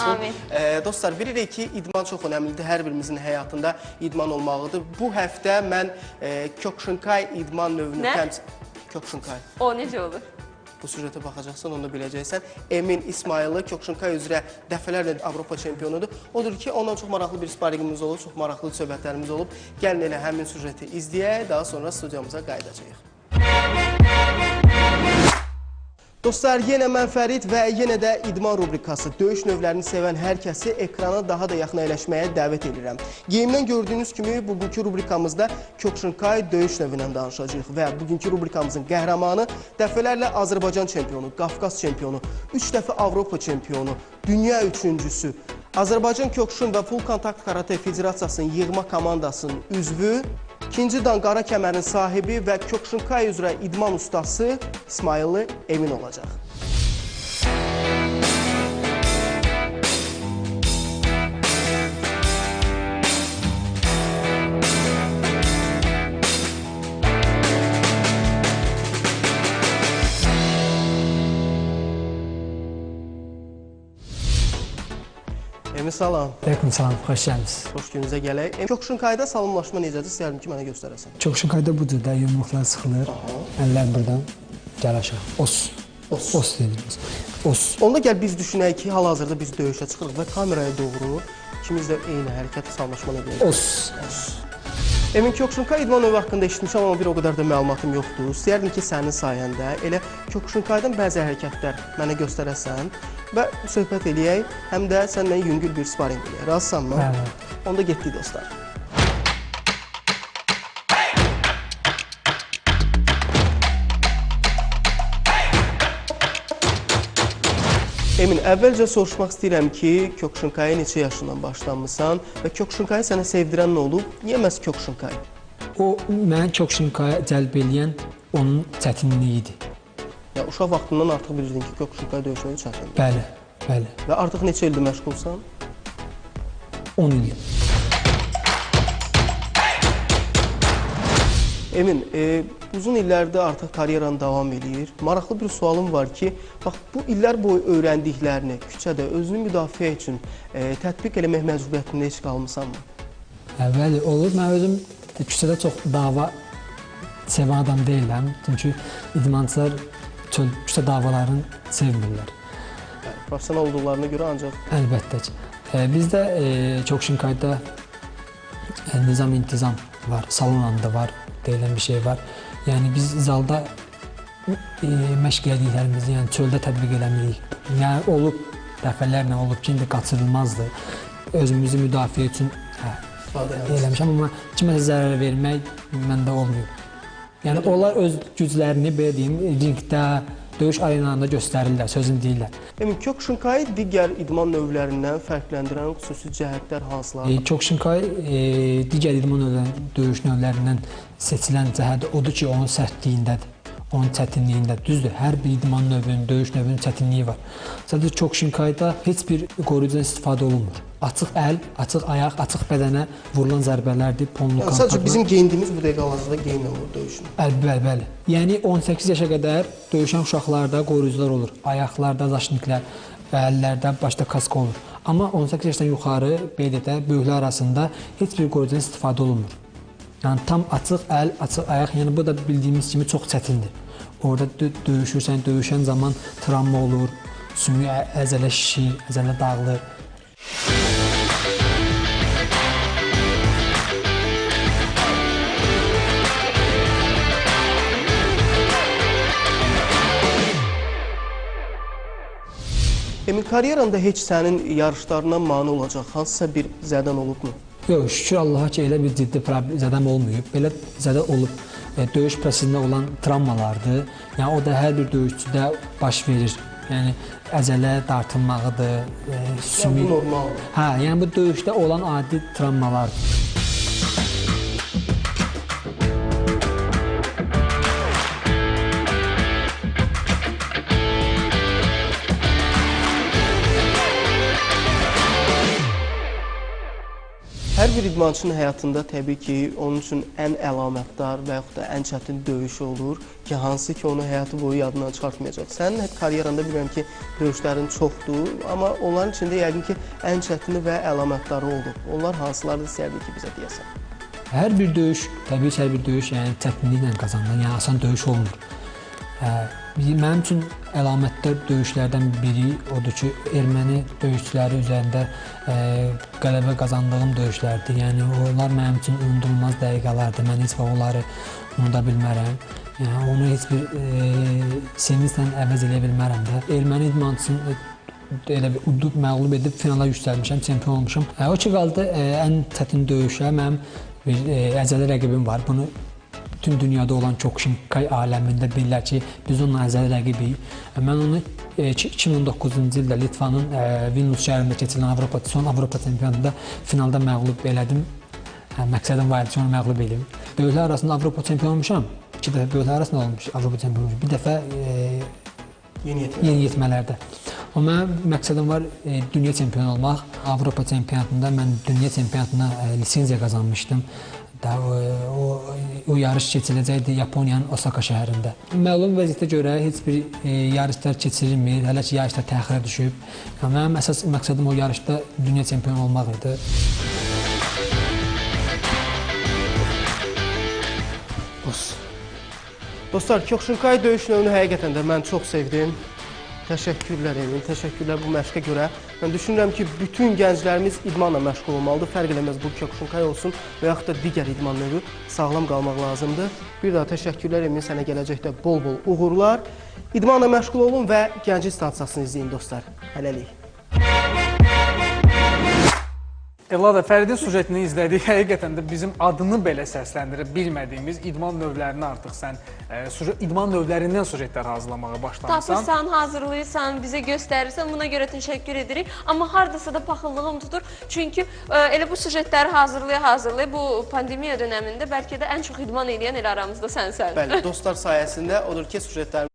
olsun. Amin. E, dostlar, bilirik ki, idman çox önəmlidir. Hər birimizin həyatında idman olmalıdır. Bu həftə mən e, Kyokushinkai idman növünü Nə? təmsil... Kyokushinkai. O necə olur? Bu süjetə baxacaqsan, onu biləcəksən. Emin İsmayılı Kyokushinkai üzrə dəfələrlə Avropa çempionudur. Odur ki, ondan çox maraqlı bir sparringimiz olub, çox maraqlı söhbətlərimiz olub. Gəlin elə həmin süjeti izləyək, daha sonra studiyamıza qayıdacağıq. Dostlar, yenə mən Fərid və yenə də idman rubrikası. Döyüş növlərini sevən hər kəsi ekrana daha da yaxın əyləşməyə dəvət edirəm. Geyimdən gördüyünüz kimi bugünkü rubrikamızda Kyokushinkai döyüş növündən danışacağıq və bugünkü rubrikamızın qəhrəmanı dəfələrlə Azərbaycan çempionu, Qafqaz çempionu, 3 dəfə Avropa çempionu, dünya üçüncüsü, Azərbaycan Kyokushin və Full Kontakt Karate Federasiyasının yığma komandasının üzvü, İkinci dan qara kəmərin sahibi və Kyokushinkai üzrə idman ustası İsmayılı Emin olacaq. Emin salam, Aleyküm salam, xoş gəlmisiniz. xoş gününüzə gələk. Kyokushinkai'da salamlaşma necədir? İstəyərdim ki, mənə göstərəsən. Çox şükayda budur da, yumruqlar sıxılır. Əllər buradan gəl aşağı. Os. Os. Os dediniz. Os. Onda gəl biz düşünək ki, hal-hazırda biz döyüşə çıxırıq və kameraya doğru ikimiz də eyni hərəkət salamlaşma edəcəyik. Os. Emin Kyokushinkai idman növü haqqında eşitmişəm, amma bir o qədər də məlumatım yoxdur. İstəyərdim ki, sənin sayəndə elə Kyokushinkai'dan bəzi hərəkətlər mənə göstərəsən və söhbət eləyək, həm də səninlə yüngül bir sparring eləyək. Razısanmı? Bəli. Onda getdik dostlar. Emin, əvvəlcə soruşmaq istəyirəm ki, Kyokushinkai neçə yaşından başlamısan və Kyokushinkai sənə sevdirən nə olub? Niyə məhz Kyokushinkai? O məni Kyokushinkaya cəlb eləyən onun çətinliyi idi. Ya uşaq vaxtından artıq bilirdin ki, Kyokushinkai döyüşləri çətindir. Bəli, bəli. Və artıq neçə ildir məşğulsan? 10 il. Emin, e, uzun illərdir artıq karyeran davam eləyir. Maraqlı bir sualım var ki, bax bu illər boyu öyrəndiklərini küçədə özünü müdafiə üçün e, tətbiq eləmək məcburiyyətində heç qalmısanmı? Bəli, olur. Mən özüm küçədə çox dava sevən adam deyiləm. Çünki idmançılar küçə davalarını sevmirlər. Yəni, professional olduqlarına görə ancaq Əlbəttə ki. E, bizdə e, Kyokushinkai'da e, nizam intizam var, salonanda var, deyilən bir şey var. Yəni biz zalda e, məşq elədiklərimizi, yəni çöldə tətbiq eləmirik. Yəni olub dəfələrlə olub ki, indi qaçırılmazdı. Özümüzü müdafiə üçün hə, eləmişəm, amma kiməsə zərər vermək məndə olmayıb. Yəni onlar öz güclərini belə deyim, ringdə, döyüş arenalarında göstərirlər, sözün deyirlər. Emin, Kyokushinkai digər idman növlərindən fərqləndirən xüsusi cəhətlər hansılar? E, Kyokushinkai e, digər idman növləri, döyüş növlərindən seçilən cəhət odur ki, onun sərtliyindədir, onun çətinliyində. Düzdür, hər bir idman növünün, döyüş növünün çətinliyi var. Sadəcə Kyokushinkai'da heç bir qoruyucudan istifadə olunmur. Açıq əl, açıq ayaq, açıq bədənə vurulan zərbələrdir, ponlu Yəni, sadəcə bizim geyindiyimiz bu dəqiqə hal-hazırda olur döyüşün. Bəli, bəli. Yəni 18 yaşa qədər döyüşən uşaqlarda qoruyucular olur. Ayaqlarda zaşniklər və əllərdə başda kask olur. Amma 18 yaşdan yuxarı BDT böyüklər arasında heç bir qoruyucudan istifadə olunmur. Yəni tam açıq əl, açıq ayaq, yəni bu da bildiyimiz kimi çox çətindir. Orada dö döyüşürsən, döyüşən zaman travma olur, sümük əzələ şişir, əzələ dağılır. Karyeranda heç sənin yarışlarına mane olacaq hansısa bir zədən olubmu? Yox, şükür Allaha ki, elə bir ciddi zədəm olmayıb. Belə zədə olub e, döyüş prosesində olan travmalardır. Yəni o da hər bir döyüşçüdə baş verir. Yəni əzələ dartılmağıdır, e, Yəni, sümük. bu normaldır. Hə, yəni bu döyüşdə olan adi travmalardır. Hər bir idmançının həyatında təbii ki, onun üçün ən əlamətdar və yaxud da ən çətin döyüş olur ki, hansı ki, onu həyatı boyu yadından çıxartmayacaq. Sənin karyeranda bilirəm ki, döyüşlərin çoxdur, amma onların içində yəqin ki, ən çətini və əlamətdarı oldu. Onlar hansılardır istərdik ki, bizə deyəsən. Hər bir döyüş, təbii ki, hər bir döyüş yəni çətinliklə qazanılır. Yəni asan döyüş olmur. Hə, mənim üçün əlamətdar döyüşlərdən biri odur ki, erməni döyüşçüləri üzərində ə, qələbə qazandığım döyüşlərdir. Yəni onlar mənim üçün unudulmaz dəqiqələrdir. Mən heç vaxt onları unuda bilmərəm. Yəni onu heç bir ə, sevinclə əvəz edə bilmərəm də. Erməni idmançısını elə bir udub məğlub edib finala yüksəlmişəm, çempion olmuşam. Ə, o ki qaldı ə, ən çətin döyüşə mənim bir ə, əzəli rəqibim var. Bunu bütün dünyada olan Kyokushinkai aləmində bilirlər ki, biz onunla əzəli rəqibik. Ə, Mən onu ə, iki- 2009-cu ildə Litvanın ə, Vilnius şəhərində keçirilən Avropa son Avropa çempionatında finalda məğlub elədim. Hə, məqsədim var idi ki, onu məğlub edim. Dövlətlər arasında Avropa çempionu olmuşam. İki dəfə dövlətlər arasında olmuş Avropa çempionu. olmuşam. Bir dəfə ə, Yeniyetmə. yeniyetmələrdə. Amma mənim məqsədim var e, dünya çempionu olmaq. Avropa çempionatında mən dünya çempionatına e, lisenziya qazanmışdım. Da o, o, o yarış keçiriləcəkdi Yaponiyanın Osaka şəhərində. Məlum vəziyyətə görə heç bir e, yarışlar keçirilmir. Hələ ki yarışlar təxirə düşüb. Yəni, mənim əsas məqsədim o yarışda dünya çempionu olmaq idi. Dost. Dostlar, Kyokushinkai döyüş növünü həqiqətən də mən çox sevdim. Təşəkkürlər Emin, təşəkkürlər bu məşqə görə. Mən düşünürəm ki, bütün gənclərimiz idmanla məşğul olmalıdır. Fərq eləməz bu Kyokushinkai olsun və yaxud da digər idman növü sağlam qalmaq lazımdır. Bir daha təşəkkürlər Emin, sənə gələcəkdə bol-bol uğurlar. İdmanla məşğul olun və Gənclik stansiyasını izləyin dostlar. Hələlik. Elada Fəridin sujetini izlədik. Həqiqətən də bizim adını belə səsləndirə bilmədiyimiz idman növlərini artıq sən e, sujet idman növlərindən sujetlər hazırlamağa başlamısan. Tapırsan, hazırlayırsan, bizə göstərirsən. Buna görə təşəkkür edirik. Amma hardasa da paxıllığım tutur. Çünki ə, elə bu sujetləri hazırlaya hazırlaya bu pandemiya dövründə bəlkə də ən çox idman edən elə aramızda sənsən. Bəli, dostlar sayəsində odur ki, sujetlərimiz